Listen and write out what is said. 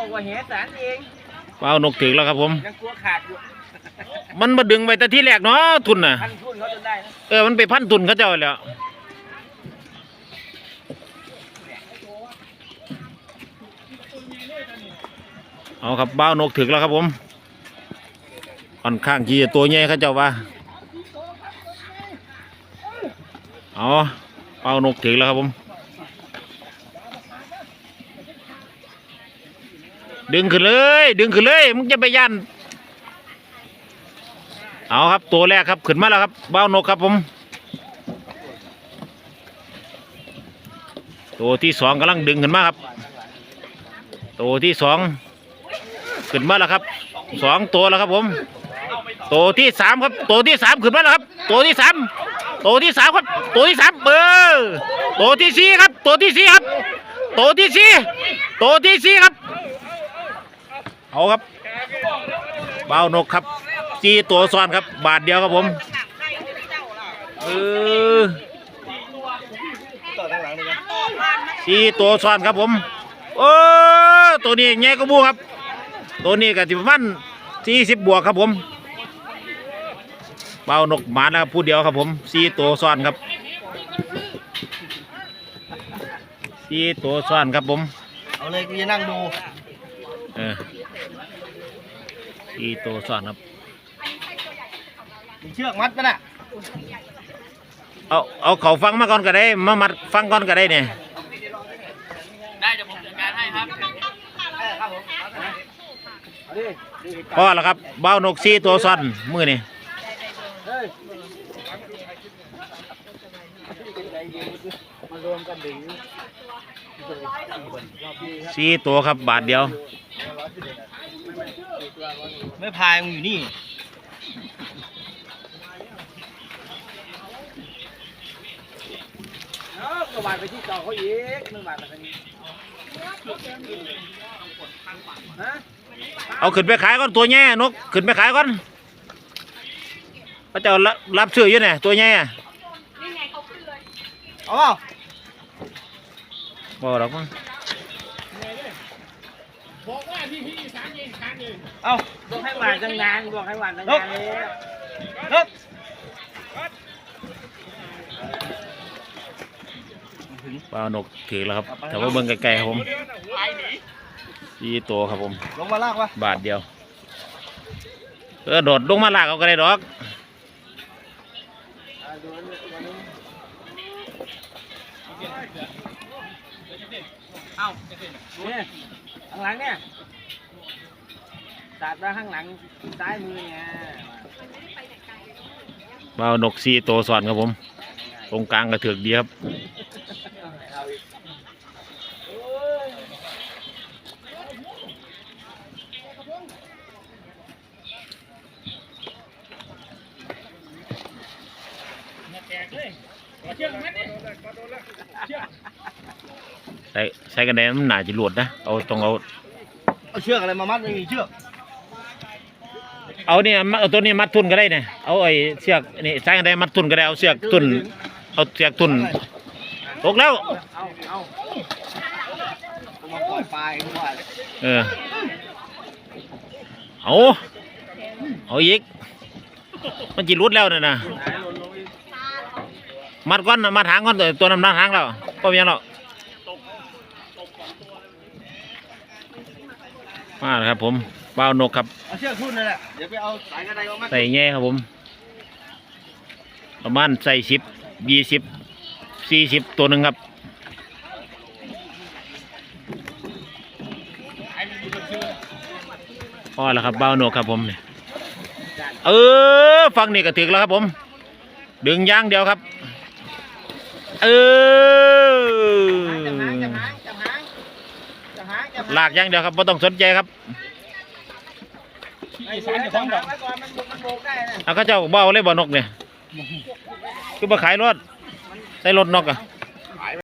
บอกว่าแหสารเองเป้านกถึงแล้วครับผม ยังกลัวขาดอยู่มันมาดึงไปแต่ที่แรกเนาะทุนน่ะ พันทุนเขาจนได้นะเออ มันไปพันทุนเขาเจ้าแล้ว เอาครับเบ้านกถึกแล้วครับผมค่อนข้างที่จะตัวใหญ่เขาเจ้าว่า เอาเบ้านกถึกแล้วครับผม ดึงขึ้นเลย ดึงขึ้นเลย มึงจะไปยันเอาครับ ตัวแรกครับ ขึ้นมาแล้วครับ เบ้านกครับผม ตัวที่สองกำลังดึงขึ้นมาครับ ตัวที่สองขึ้นมาแล้วครับสองตัวแล้วครับผม ตัวที่สามครับ ตัวที่สามขึ้นมาแล้วครับ ตัวที่สามตัวที่สามครับ ตัวที่สามเบอร์ตัวที่สี่ครับ ตัวที่สี่ครับ ตัวที่สี่ตัวที่สี่ครับ เอาครับเบ้านกครับสี่ตัวซ้อนครับ บาทเดียวครับผมเออสี่ตัวซ้อนครับผมโอ้ตัวนี้ใหญ่กว่าบูครับ ตัวนี้ก็สิประมาณสี่สิบบวกครับผมเบ้านกหมานะครับผู้เดียวครับผมสี่ตัวซ้อนครับสี่ตัวซ้อนครับผม เอาเลยกูจะนั่งดู เออ สี่ตัวซ้อนครับ มีเชือกมัดมันอะเอาเอาเขาฟังมาก่อนก็ได้มามัดฟังก่อนก็ได้เนี่ยได้เดี๋ยวผมจัดการให้ครับครับผมเอาดิดิพอแล้วครับเบ้านกสี่ตัวซ้อนมือนี่ เฮ้ย มารวมกันดึงสี่ตัวครับบาทเดียว ไม่พายมึงอยู่นี่เอ้ากระบาดไปที่เก่าเขาอีกหนึ่งบาทแบบนี้เอาขึ้นไปขายก่อนตัวแง่นกขึ้นไปขายก่อนพระเจ้ารับรับซื้ออยู่เนี่ยตัวแง่ เอาเปล่าบ่หรอกมั้งเอาบอกให้หวานตั้งนานบอกให้หวานตั้งนานแล้วเฮ้ยเบ้านกถือแล้วครับ แต่ว่าเบิ่งไกลๆครับผมสี่ตัวครับผม ลงมาลากวะบาทเดียว เออโดดลงมาลากเอาก็ได้ดอก เอาเนี่ยข้างหลังเนี่ยตัดมาข้างหลังซ้ายมือเนี่ยเบ้านกสี่ตัวซ้อนครับผม ตรงกลางก็ถือกดีครับเอาอีกโอ้ย ใส่ใส่กันได้มันหนาจะหลวดนะ เอาต้องเอา เอาเชือกอะไรมามัดไม่มีเชือก เอาเนี่ยมัดเอาตัวนี้มัดทุนก็ได้เนี่ยเอาไอ้เสือกนี่ใส่กันได้มัดทุนก็ได้เอาเสือกทุน เอาเสือกทุนตกแล้ว เอาเอาผมมาปล่อยปลายด้วยเออ เอา เอาอีก มันจีรุดแล้วน่ะนะ ไหนหล่นลงอีก มัดก้อนน่ะมัดหางก้อนตัวตัวน้ำหนักหางแล้วก็ยังหรอกมาแล้วครับผมเป้านกครับเอาเชือกทุ่นนั่นแหละเดี๋ยวไปเอาสายกระไดมามัดใส่แง่ครับผม ประมาณใส่สิบยี่สิบสี่สิบตัวหนึ่งครับพอแล้วครับเบ้าโนกครับผมเนี่ยเออฟังนี่ก็ถึกแล้วครับผม ดึงย่างเดียวครับ เออจับหางจับหางจับหางจับหางจับหางลากย่างเดียวครับไม่ต้องสนใจครับไอ้สารจับหางไว้ก่อนมันมันโบกได้นะเอาเขาเจ้าเบ้าเลยบ่นกเนี่ยคือบ่ขายรถใส่รถนกอะเ